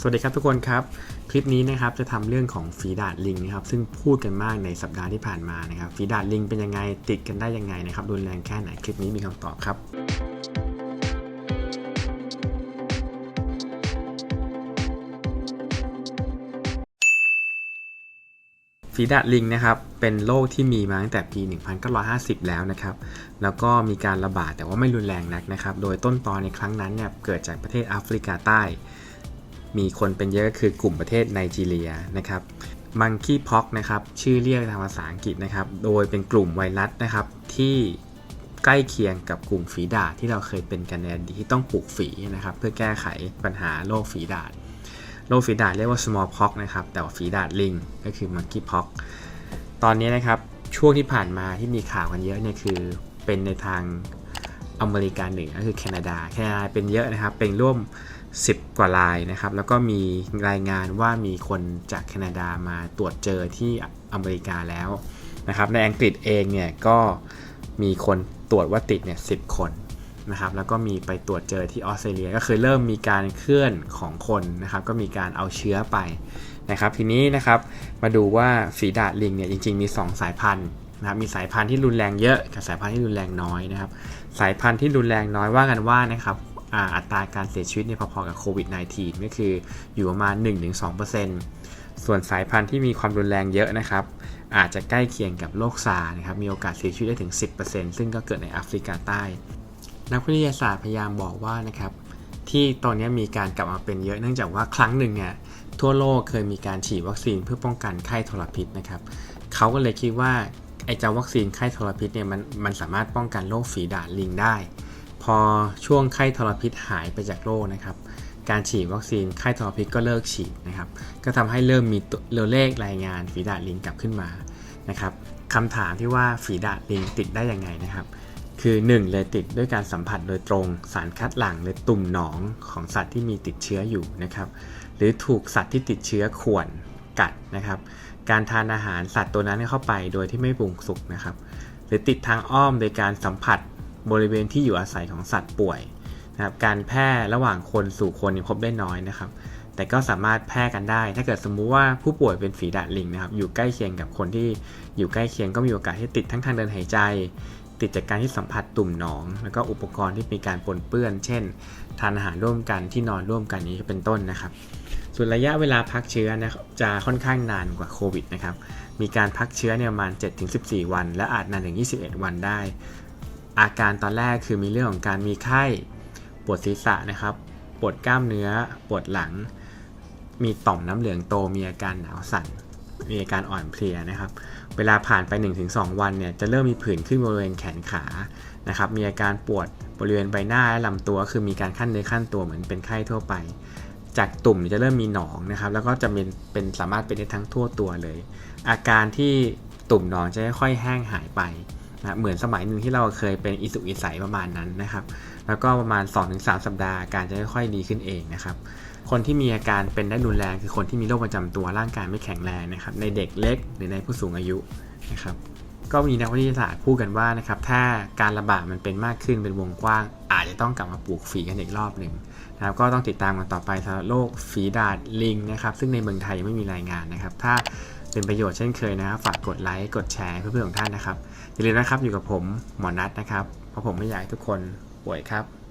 สวัสดีครับทุกคนครับ คลิปนี้นะครับจะทำเรื่องของฝีดาดลิงนะครับซึ่งพูดกันมากในสัปดาห์ที่ผ่านมานะครับฝีดาดลิงเป็นยังไงติดกันได้ยังไงนะครับรุนแรงแค่ไหนคลิปนี้มีคำตอบครับฝีดาดลิงนะครับเป็นโรคที่มีมาตั้งแต่ปี 1950 แล้วนะครับ แล้วก็มีการระบาดแต่ว่าไม่รุนแรงนักนะครับ โดยต้นตอนในครั้งนั้นเนี่ยเกิดจากประเทศแอฟริกาใต้ มีคนเป็นเยอะคือกลุ่มประเทศไนจีเรียนะครับมังคีพ็อกนะครับชื่อเรียกทางภาษาอังกฤษนะครับ โดยเป็นกลุ่มไวรัสนะครับที่ใกล้เคียงกับกลุ่มฝีดาษที่เราเคยเป็นกันในอดีตที่ต้องปลูกฝีนะครับ เพื่อแก้ไขปัญหาโรคฝีดาษโรคฝีดาษเรียกว่า small pox นะครับ แต่ว่าฝีดาษลิงก็คือ monkey pox ตอนนี้นะครับช่วงที่ผ่านมาที่มีข่าวกันเยอะเนี่ยคือเป็นในทางอเมริกาเหนือก็คือแคนาดาแคนาดาเป็นเยอะนะครับเป็นร่วม 10 กว่ารายนะครับ แล้วก็มีรายงานว่ามีคนจากแคนาดามาตรวจเจอที่อเมริกาแล้วนะครับ ในอังกฤษเองเนี่ยก็มีคนตรวจว่าติดเนี่ย10คนนะครับ แล้วก็มีไปตรวจเจอที่ออสเตรเลีย ก็คือเริ่มมีการเคลื่อนของคนนะครับ ก็มีการเอาเชื้อไปนะครับ ทีนี้นะครับมาดูว่าฝีดาดลิงเนี่ยจริง ๆมี 2 สายพันธุ์นะครับมีสายพันธุ์ที่รุนแรงเยอะกับสายพันธุ์ที่รุนแรงน้อยนะครับ สายพันธุ์ที่รุนแรงน้อยว่ากันว่านะครับ อัตราการเสียชีวิตเนี่ยพอๆกับโควิด -19 ก็คืออยู่ประมาณ 1-2%ส่วนสายพันธุ์ที่มีความรุนแรงเยอะนะครับ อาจจะใกล้เคียงกับโรคซาร์นะครับ มีโอกาสเสียชีวิตได้ถึง 10%ซึ่งก็เกิดในแอฟริกาใต้ นักวิทยาศาสตร์พยายามบอกว่านะครับ ที่ตอนนี้มีการกลับมาเป็นเยอะเนื่องจากว่าครั้งหนึ่งเนี่ยทั่วโลกเคยมีการฉีดวัคซีนเพื่อป้องกันไข้ทรพิษนะครับเขาก็เลยคิดว่าไอ้เจ้าวัคซีนไข้ทรพิษเนี่ยมันมันสามารถป้องกันโรคฝีดาดลิงได้ พอช่วงไข้ทรพิษหายไปจากโลกนะครับการฉีดวัคซีนไข้ทรพิษก็เลิกฉีดนะครับก็ทำให้เริ่มมีตัวเลขรายงานฝีดาดลิงกลับขึ้นมานะครับคำถามที่ว่าฝีดาดลิงติดได้ยังไงนะครับคือ 1 เลยติดด้วยการสัมผัสโดยตรงสารคัดหลั่งหรือตุ่มหนองของสัตว์ที่มีติดเชื้ออยู่นะครับหรือถูกสัตว์ที่ติดเชื้อข่วนกัดนะครับการทานอาหารสัตว์ตัวนั้นเข้าไปโดยที่ไม่ปรุงสุกนะครับหรือติดทางอ้อมโดยการสัมผัส บริเวณที่อยู่อาศัยของสัตว์ป่วยนะครับการแพร่ระหว่างคนสู่คนพบได้น้อยนะครับ แต่ก็สามารถแพร่กันได้ ถ้าเกิดสมมุติว่าผู้ป่วยเป็นฝีดาดลิงนะครับ อยู่ใกล้เคียงกับคนที่อยู่ใกล้เคียงก็มีโอกาสที่ติดทั้งทางเดินหายใจ ติดจากการที่สัมผัสตุ่มหนอง แล้วก็อุปกรณ์ที่มีการปนเปื้อน เช่น ทานอาหารร่วมกันที่นอนร่วมกันนี้เป็นต้นนะครับ ส่วนระยะเวลาพักเชื้อนะจะค่อนข้างนานกว่าโควิดนะครับ มีการพักเชื้อเนี่ยประมาณ 7-14 วัน และอาจนานถึง 21 วันได้ อาการตอนแรกคือมีเรื่องของการมีไข้ปวดศีรษะนะครับ ปวดกล้ามเนื้อ ปวดหลัง มีต่อมน้ำเหลืองโต มีอาการหนาวสั่น มีอาการอ่อนเพลียนะครับ เวลาผ่านไป 1-2 วันเนี่ย จะเริ่มมีผื่นขึ้นบริเวณแขนขา นะครับ มีอาการปวดบริเวณใบหน้าและลำตัว คือมีการขั้นเนื้อขั้นตัวเหมือนเป็นไข้ทั่วไป จากตุ่มจะเริ่มมีหนองนะครับ แล้วก็จะเป็นเป็นสามารถเป็นได้ทั้งทั่วตัวเลย อาการที่ตุ่มหนองจะค่อยๆแห้งหายไป นะเหมือนสมัยหนึ่งที่เราเคยเป็นอิสุอิสัยประมาณนั้นนะครับ แล้วก็ประมาณ 2-3 สัปดาห์อาการจะค่อยๆดีขึ้นเองนะครับคนที่มีอาการเป็นได้รุนแรงคือคนที่มีโรคประจำตัวร่างกายไม่แข็งแรงนะครับในเด็กเล็กหรือในผู้สูงอายุนะครับก็มีนักวิทยาศาสตร์พูดกันว่านะครับถ้าการระบาดมันเป็นมากขึ้นเป็นวงกว้าง อาจจะต้องกลับมาปลูกฝีกันอีกรอบหนึ่งนะครับก็ต้องติดตามกันต่อไปสำหรับโรคฝีดาดลิงนะครับซึ่งในเมืองไทยยังไม่มีรายงานนะครับ ถ้า เป็นประโยชน์เช่นเคยนะครับ ฝากกดไลค์กดแชร์เพื่อนๆของท่านนะครับอย่าลืมนะครับอยู่กับผมหมอนัทนะครับ เพราะผมไม่อยากให้ทุกคนป่วยครับ